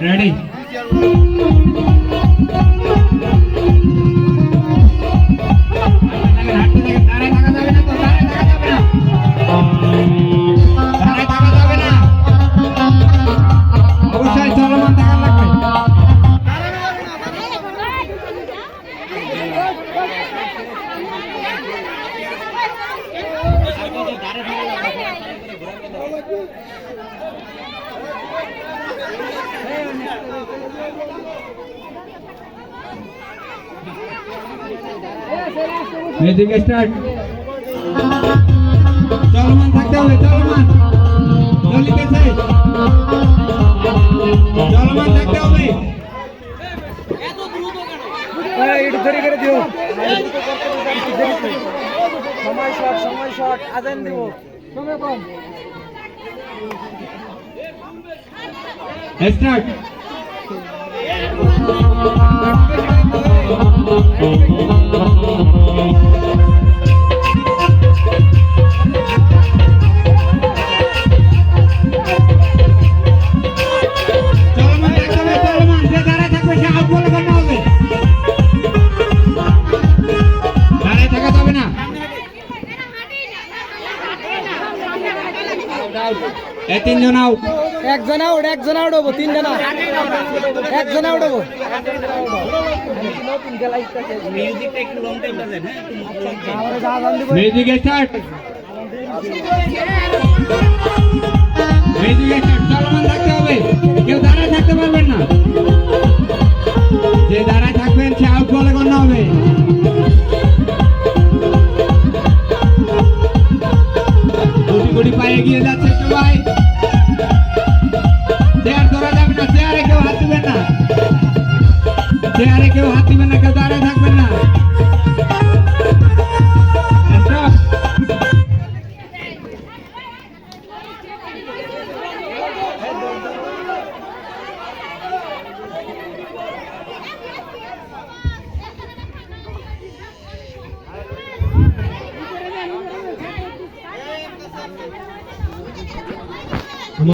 Ready music start চলমান থাকতে হবে চলমান। চলিতেছে চলমান থাকতে হবে। একটু দেরি করে দিও। শর্ট সময় শর্ট আজান দিব। সময় কম। স্টার্ট এই তিনজন আউট একজন আউট একজন আউট হব তিনজন একজন আউট হব। মিউজিক স্টার্ট গুটি গুটি পায়ে এগিয়ে যাচ্ছে সবাই। চেয়ার ধরা যাবে না, চেয়ারে কেউ হাত দিবেন না। চেয়ারে কেউ হাত দিবেন না, কেউ দাঁড়ায়